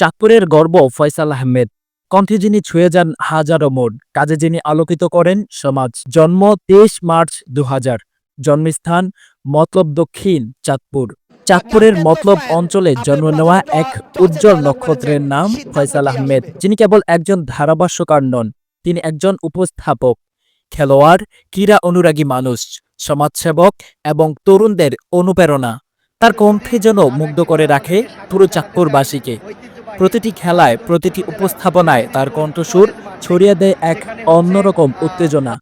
চাঁদপুরের গর্ব ফয়সাল আহমেদ। কণ্ঠে যিনি ছুঁয়ে যান হাজারো মোড়, কাজে যিনি আলোকিত করেন সমাজ। জন্ম তেইশ মার্চ দু হাজার জন্মস্থান মতলব দক্ষিণ চাঁদপুর। চাঁদপুরের মতলব অঞ্চলে জন্ম নেওয়া এক উজ্জ্বল নক্ষত্রের নাম ফয়সাল আহমেদ। যিনি কেবল একজন ধারাভাষ্যকার নন, তিনি একজন উপস্থাপক, খেলোয়াড়, ক্রীড়া অনুরাগী মানুষ, সমাজসেবক এবং তরুণদের অনুপ্রেরণা। তার কণ্ঠে যেন মুগ্ধ করে রাখে পুরো চাঁদপুরবাসীকে। প্রতিটি খেলায়, প্রতিটি উপস্থাপনায় তার কণ্ঠস্বর ছড়িয়ে দেয় এক অন্যরকম উত্তেজনা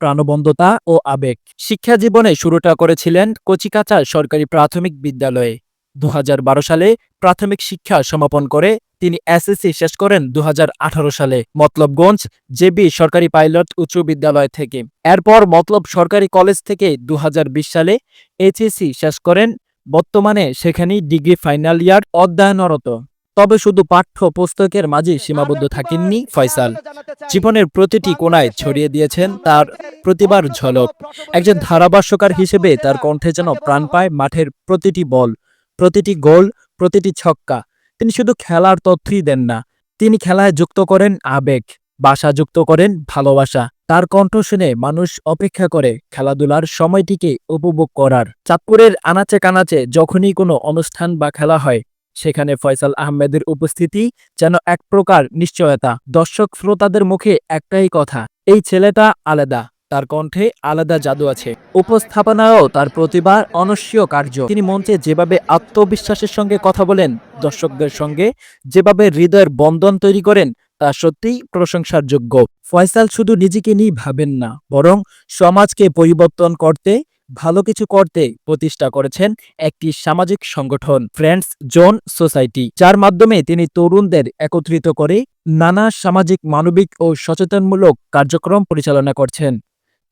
প্রাণবন্ধতা ও আবেগ। শিক্ষা জীবনে শুরুটা করেছিলেন কচিকাচা সরকারি প্রাথমিক বিদ্যালয়ে। দুহাজার বারো সালে প্রাথমিক শিক্ষা সমাপন করে তিনি এসএসসি শেষ করেন দু হাজার আঠারো সালে মতলবগঞ্জ জেবি সরকারি পাইলট উচ্চ বিদ্যালয় থেকে। এরপর মতলব সরকারি কলেজ থেকে দু হাজার বিশ সালে এইচএসসি শেষ করেন। বর্তমানে সেখানেই ডিগ্রি ফাইনাল ইয়ার অধ্যয়নরত। তবে শুধু পাঠ্য পুস্তকের মাঝে সীমাবদ্ধ থাকেননি ফয়সাল। জীবনের প্রতিটি কোণায় ছড়িয়ে দিয়েছেন তার প্রতিবার ঝলক। একজন ধারাভাষ্যকার হিসেবে তার কণ্ঠে যেন প্রাণ পায় মাঠের প্রতিটি বল প্রতিটি গোল প্রতিটি ছক্কা। তিনি শুধু খেলার তথ্যই দেন না তিনি খেলায় যুক্ত করেন আবেগ বাসা যুক্ত করেন ভালোবাসা। তার কণ্ঠ শুনে মানুষ অপেক্ষা করে খেলাধুলার সময়টিকে উপভোগ করার। চাঁদপুরের আনাচে কানাচে যখনই কোনো অনুষ্ঠান বা খেলা হয় সেখানে ফয়সাল আহমেদের উপস্থিতি যেন এক প্রকার নিশ্চয়তা। দর্শক শ্রোতাদের মুখে একটাই কথা, এই ছেলেটা আলাদা, তার কণ্ঠে আলাদা জাদু আছে। উপস্থাপনায়ও তার প্রতিভার অনস্বীয় কার্য। তিনি মঞ্চে যেভাবে আত্মবিশ্বাসের সঙ্গে কথা বলেন, দর্শকদের সঙ্গে যেভাবে হৃদয়ের বন্ধন তৈরি করেন, তা সত্যিই প্রশংসার যোগ্য। ফয়সাল শুধু নিজেকে নিয়ে ভাবেন না, বরং সমাজকে পরিবর্তন করতে ভালো কিছু করতে প্রতিষ্ঠা করেছেন একটি সামাজিক সংগঠন ফ্রেন্ডস জোন সোসাইটি যার মাধ্যমে তিনি তরুণদের একত্রিত করে নানা সামাজিক, মানবিক ও সচেতনমূলক কার্যক্রম পরিচালনা করছেন।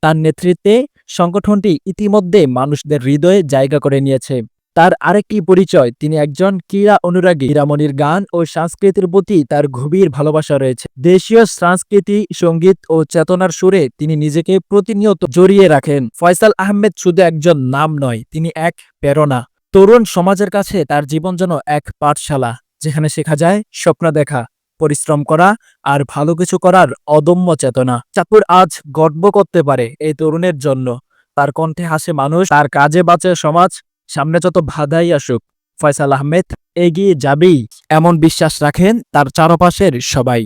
তার নেতৃত্বে সংগঠনটি ইতিমধ্যে মানুষদের হৃদয়ে জায়গা করে নিয়েছে। তার আরেকটি পরিচয়, তিনি একজন ক্রীড়া অনুরাগী। হীরামণির গান ও সংস্কৃতির প্রতি তার গভীর ভালোবাসা রয়েছে। দেশীয় সংস্কৃতি, সংগীত ও চেতনার সুরে তিনি নিজেকে প্রতিনিয়ত জড়িয়ে রাখেন। ফয়সাল আহমেদ শুধু একজন নাম নয়, তিনি এক প্রেরণা। তরুণ সমাজের কাছে তার জীবন যেন এক পাঠশালা, যেখানে শেখা যায় স্বপ্ন দেখা, পরিশ্রম করা আর ভালো কিছু করার অদম্য চেতনা। চাঁদপুর আজ গর্ব করতে পারে এই তরুণের জন্য। তার কণ্ঠে হাসে মানুষ, তার কাজে বাঁচে সমাজ। সামনে যত বাধাই আসুক ফয়সাল আহমেদ এগিয়ে যাবেই এমন বিশ্বাস রাখেন তার চারপাশের সবাই।